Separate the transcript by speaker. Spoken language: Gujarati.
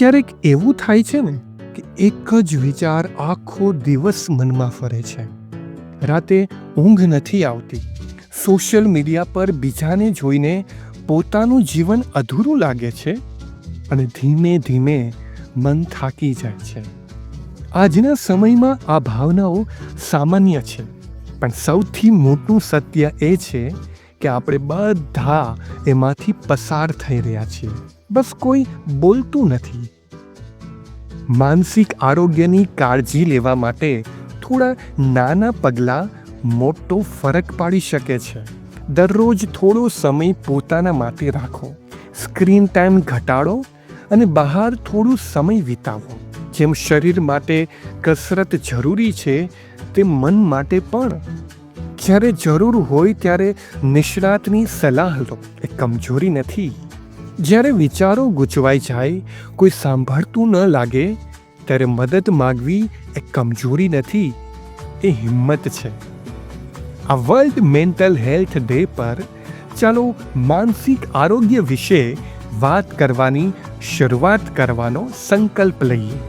Speaker 1: ક્યારેક એવું થાય છે ને કે એક જ વિચાર આખો દિવસ મનમાં ફરે છે. રાતે ઊંઘ નથી આવતી. સોશિયલ મીડિયા પર બીજાને જોઈને પોતાનું જીવન અધૂરું લાગે છે અને ધીમે ધીમે મન થાકી જાય છે. આજના સમયમાં આ ભાવનાઓ સામાન્ય છે, પણ સૌથી મોટું સત્ય એ છે કે આપણે બધા એમાંથી પસાર થઈ રહ્યા છીએ. બસ કોઈ બોલતું નથી. માનસિક આરોગ્યની કાળજી લેવા માટે થોડા નાના પગલાં મોટો ફરક પાડી શકે છે. દરરોજ થોડો સમય પોતાના માટે રાખો. સ્ક્રીન ટાઈમ ઘટાડો અને બહાર થોડું સમય વિતાવો. જેમ શરીર માટે કસરત જરૂરી છે તે મન માટે પણ. જ્યારે જરૂર હોય ત્યારે નિષ્ણાતની સલાહ લો. એ કમજોરી નથી. જ્યારે વિચારો ગૂંચવાઈ જાય, કોઈ સાંભળતું ન લાગે, ત્યારે મદદ માગવી એ કમજોરી નથી, એ હિંમત છે. આ વર્લ્ડ મેન્ટલ હેલ્થ ડે પર ચાલો માનસિક આરોગ્ય વિશે વાત કરવાની શરૂઆત કરવાનો સંકલ્પ લઈએ.